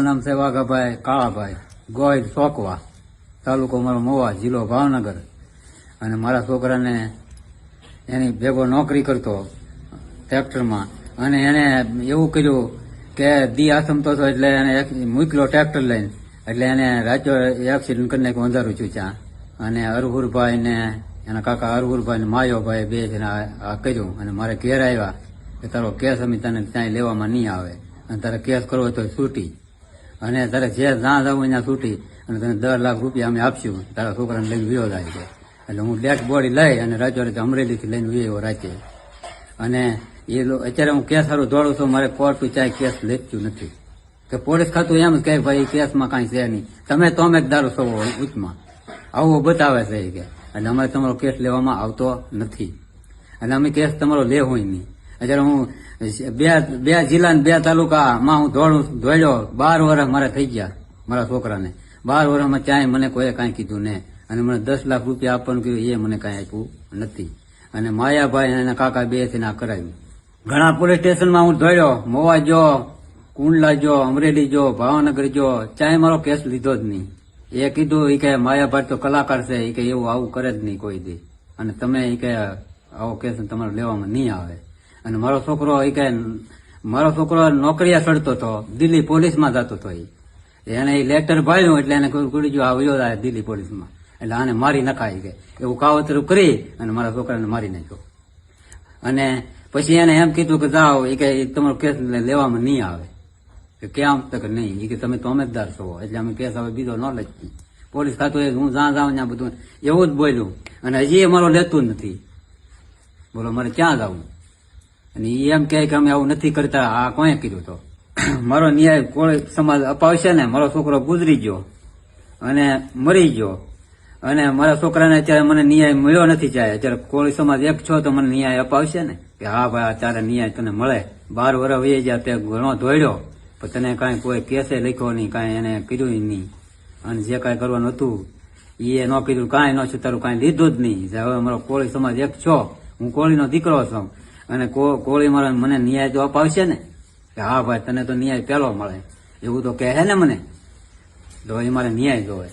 નામ છે વાઘાભાઈ કાળાભાઈ ગોયલ સોકવા, તાલુકો મારો મોવા, જિલ્લો ભાવનગર. અને મારા છોકરાને એની ભેગો નોકરી કરતો ટ્રેક્ટરમાં. અને એને એવું કર્યું કે દી આસમતો હતો એટલે એને મૂકલો ટ્રેક્ટર લઈને. એટલે એને રાજ્યો એક્સિડન્ટ કરીને નાખ્યું, અંધારું છું ત્યાં. અને અરહુરભાઈ ને એના કાકા અરહુરભાઈ ને માયોભાઈ બે છે આ કર્યું. અને મારે ઘેર આવ્યા કે તારો કેસ અમે તને ત્યાં લેવામાં નહીં આવે. અને તારે કેસ કરવો તો છૂટી. અને તારે જે જ્યાં જવું ત્યાં છૂટી. અને તને દસ લાખ રૂપિયા અમે આપશું. તારા છોકરાને લઈને વિયો જાય છે. એટલે હું ડેડ બોડી લઈ અને રાત્યો રાતે અમરેલીથી લઈને વિયો રાતે. અને એ અત્યારે હું કેસ સારું દોડું છું, મારે કોર્ટ ચાય કેસ લેતું નથી. કે પોલીસ ખાતું એમ કહે, ભાઈ કેસમાં કાંઈ છે નહીં. તમે તો અમે દારૂ છો ઉચ્ચમાં આવું બતાવે છે કે. અને અમારે તમારો કેસ લેવામાં આવતો નથી. અને અમે કેસ તમારો લેવો નહીં. અત્યારે હું, બે બે જિલ્લા બે તાલુકામાં હું દોડું, દોડ્યો, બાર વર્ષ મારા થઈ ગયા, મારા છોકરાને. બાર વર્ષમાં ચાય મને કોઈએ કાંઈ કીધું નહીં અને મને દસ લાખ રૂપિયા આપવાનું કીધું, એ મને કાંઈ આપ્યું નથી. અને માયાભાઈ અને એના કાકા બે થઈને આ કરાવ્યું ઘણા પોલીસ સ્ટેશનમાં હું દોડ્યો, મોવા જો, કુંડલા જો, અમરેલી જો, ભાવનગર જો ચાય મારો કેસ લીધો જ નહીં. એ કીધું એ કે માયાભાઈ તો કલાકાર છે એ કે એવું આવું કરે જ નહીં કોઈ દી. અને તમે એ કે આવો કેસ તમારે લેવામાં નહીં આવે. અને મારો છોકરો એ કે મારો છોકરો નોકરીયા ચડતો હતો દિલ્હી પોલીસમાં જતો હતો એને એ લેટર ભર્યું એટલે એને કુડી આવ્યો દિલ્હી પોલીસમાં. એટલે આને મારી નખાય કે એવું કાવતરું કરી અને મારા છોકરાને મારી નાખ્યો. અને પછી એને એમ કીધું કે, જાઓ. એ કે તમારો કેસ લેવામાં નહીં આવે. કે કેમ? તો કે નહીં. એ કે, તમે તો અમેજદાર છો. એટલે અમે કેસ હવે બીજો ન લખી. પોલીસ ખાતું એ હું જ્યાં જાઉં ત્યાં બધું. એવું જ બોલ્યું. અને હજી એ મારો લેતું નથી. બોલો, મારે ક્યાં જવું અને એ એમ કહે કે અમે આવું નથી કરતા. આ કોણે કીધું તો? મારો ન્યાય કોઈ સમાજ અપાવશે ને? મારો છોકરો ગુજરી ગયો અને મરી ગયો. અને મારા છોકરાને અત્યારે મને ન્યાય મળ્યો નથી ચાહે અત્યારે કોળી સમાજ એક છો તો મને ન્યાય અપાવશે ને? કે હા ભાઈ અત્યારે ન્યાય તને મળે. બાર વર્ષ વહી ગયા તે ઘણો ધોડ્યો પણ તને કાંઈ કોઈ કેસે લખ્યો નહીં, કાંઈ એને કીધું નહીં. અને જે કાંઈ કરવાનું હતું એ ન કીધું, કાંઈ ન છું, તારું કાંઈ લીધું જ નહીં. હવે મારો કોળી સમાજ એક છો, હું કોળીનો દીકરો છું. અને કોળી મારા મને ન્યાય તો અપાવશે ને? કે હા ભાઈ, તને તો ન્યાય પેલો મળે. એવું તો કહે ને મને. તો એ મારે ન્યાય જોવે.